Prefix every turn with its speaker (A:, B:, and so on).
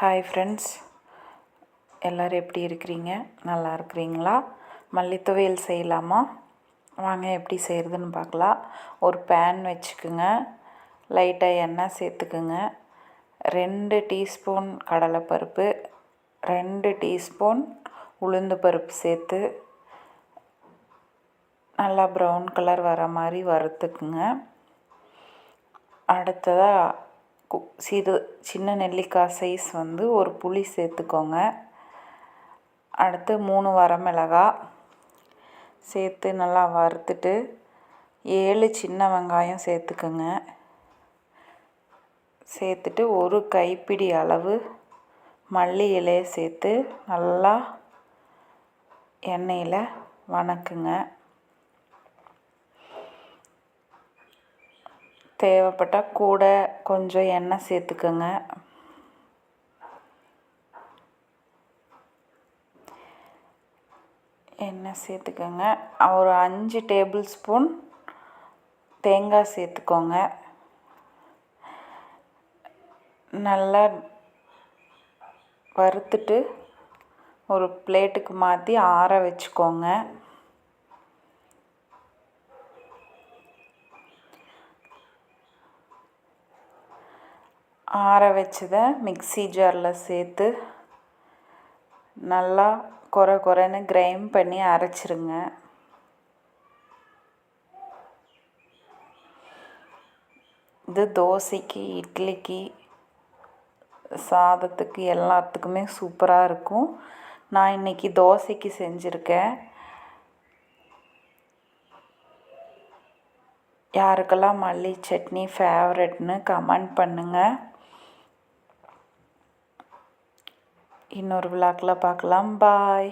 A: Hi friends எல்லோரும் எப்படி இருக்கிறீங்க? நல்லா இருக்கிறீங்களா? மல்லி துவையல் செய்யலாமா? வாங்க எப்படி செய்கிறதுன்னு பார்க்கலாம். ஒரு பேன் வச்சுக்குங்க. லைட்டாக எண்ணெய் சேர்த்துக்குங்க. ரெண்டு டீஸ்பூன் கடலைப்பருப்பு ரெண்டு டீஸ்பூன் உளுந்து பருப்பு சேர்த்து நல்லா ப்ரௌன் கலர் வர மாதிரி வறுத்துக்குங்க. அடுத்ததாக சிறு சின்ன நெல்லிக்காய் சைஸ் வந்து ஒரு புளி சேர்த்துக்கோங்க. அடுத்து மூணு வரமிளகா சேர்த்து நல்லா வறுத்துட்டு ஏழு சின்ன வெங்காயம் சேர்த்துக்கோங்க. சேர்த்துட்டு ஒரு கைப்பிடி அளவு மல்லி இலையை சேர்த்து நல்லா எண்ணெயில் வணக்குங்க. தேவைப்பட்டால் கூட கொஞ்சம் எண்ணெய் சேர்த்துக்கோங்க. எண்ணெய் சேர்த்துக்கோங்க. ஒரு அஞ்சு டேபிள் ஸ்பூன் தேங்காய் சேர்த்துக்கோங்க. நல்லா வறுத்துட்டு ஒரு பிளேட்டுக்கு மாற்றி ஆற வச்சுக்கோங்க. ஆற வச்சதை மிக்ஸி ஜாரில் சேர்த்து நல்லா கொர கொரன்னு கிரைண்ட் பண்ணி அரைச்சிருங்க. இது தோசைக்கு இட்லிக்கு சாதத்துக்கு எல்லாத்துக்குமே சூப்பராக இருக்கும். நான் இன்றைக்கி தோசைக்கு செஞ்சுருக்கேன். யாருக்கெல்லாம் மல்லி சட்னி ஃபேவரெட்னு கமெண்ட் பண்ணுங்கள் இன்னொரு விழாக்கில் பார்க்கலாம் பாய்